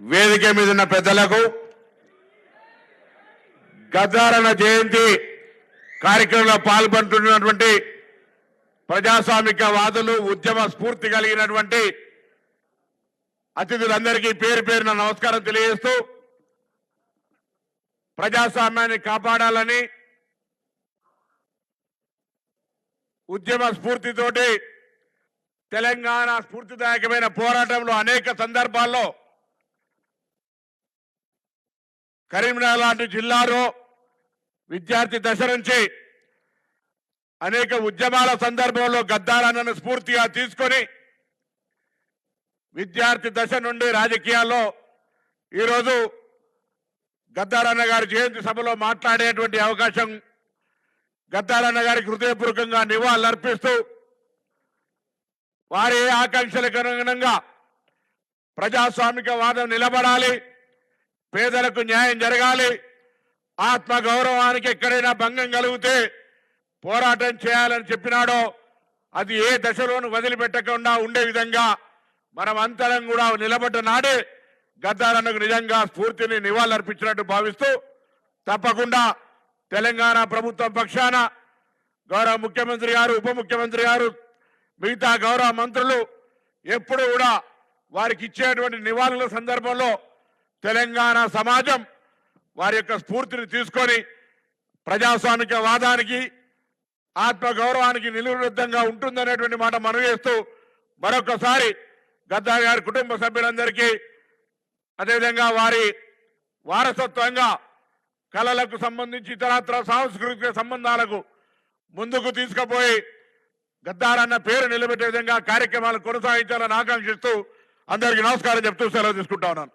వేదిక మీద ఉన్న పెద్దలకు గద్దారణ జయంతి కార్యక్రమంలో పాల్గొంటున్నటువంటి ప్రజాస్వామిక వాదులు ఉద్యమ స్ఫూర్తి కలిగినటువంటి అతిథులందరికీ పేరు పేరున నమస్కారం తెలియజేస్తూ ప్రజాస్వామ్యాన్ని కాపాడాలని ఉద్యమ స్ఫూర్తితోటి తెలంగాణ స్ఫూర్తిదాయకమైన పోరాటంలో అనేక సందర్భాల్లో కరీంనగర్ లాంటి జిల్లాలో విద్యార్థి దశ నుంచి అనేక ఉద్యమాల సందర్భంలో గద్దారన్నను స్ఫూర్తిగా తీసుకొని విద్యార్థి దశ నుండి రాజకీయాల్లో ఈరోజు గద్దారన్న గారి జయంతి సభలో మాట్లాడేటువంటి అవకాశం గద్దారన్న గారికి హృదయపూర్వకంగా నివాళులర్పిస్తూ వారి ఆకాంక్షలకు అనుగుణంగా ప్రజాస్వామిక వాదం నిలబడాలి. పేదలకు న్యాయం జరగాలి. ఆత్మ గౌరవానికి ఎక్కడైనా భంగం కలిగితే పోరాటం చేయాలని చెప్పినాడో అది ఏ దశలోనూ వదిలిపెట్టకుండా ఉండే విధంగా మనం అంతరం కూడా నిలబడ్డ నాడే గద్దారన్నకు నిజంగా స్ఫూర్తిని నివాళులర్పించినట్టు భావిస్తూ తప్పకుండా తెలంగాణ ప్రభుత్వం పక్షాన గౌరవ ముఖ్యమంత్రి గారు ఉప ముఖ్యమంత్రి గారు మిగతా గౌరవ మంత్రులు ఎప్పుడు కూడా వారికి ఇచ్చేటువంటి నివాళుల సందర్భంలో తెలంగాణ సమాజం వారి యొక్క స్ఫూర్తిని తీసుకొని ప్రజాస్వామిక వాదానికి ఆత్మ గౌరవానికి నిలువృద్ధంగా ఉంటుందనేటువంటి మాట మనవి చేస్తూ మరొకసారి గద్దా గారి కుటుంబ సభ్యులందరికీ అదేవిధంగా వారి వారసత్వంగా కళలకు సంబంధించి ఇతరత్ర సాంస్కృతిక సంబంధాలకు ముందుకు తీసుకుపోయి గద్దారన్న పేరు నిలబెట్టే విధంగా కార్యక్రమాలు కొనసాగించాలని ఆకాంక్షిస్తూ అందరికీ నమస్కారం చెప్తూ సెలవు తీసుకుంటా ఉన్నాను.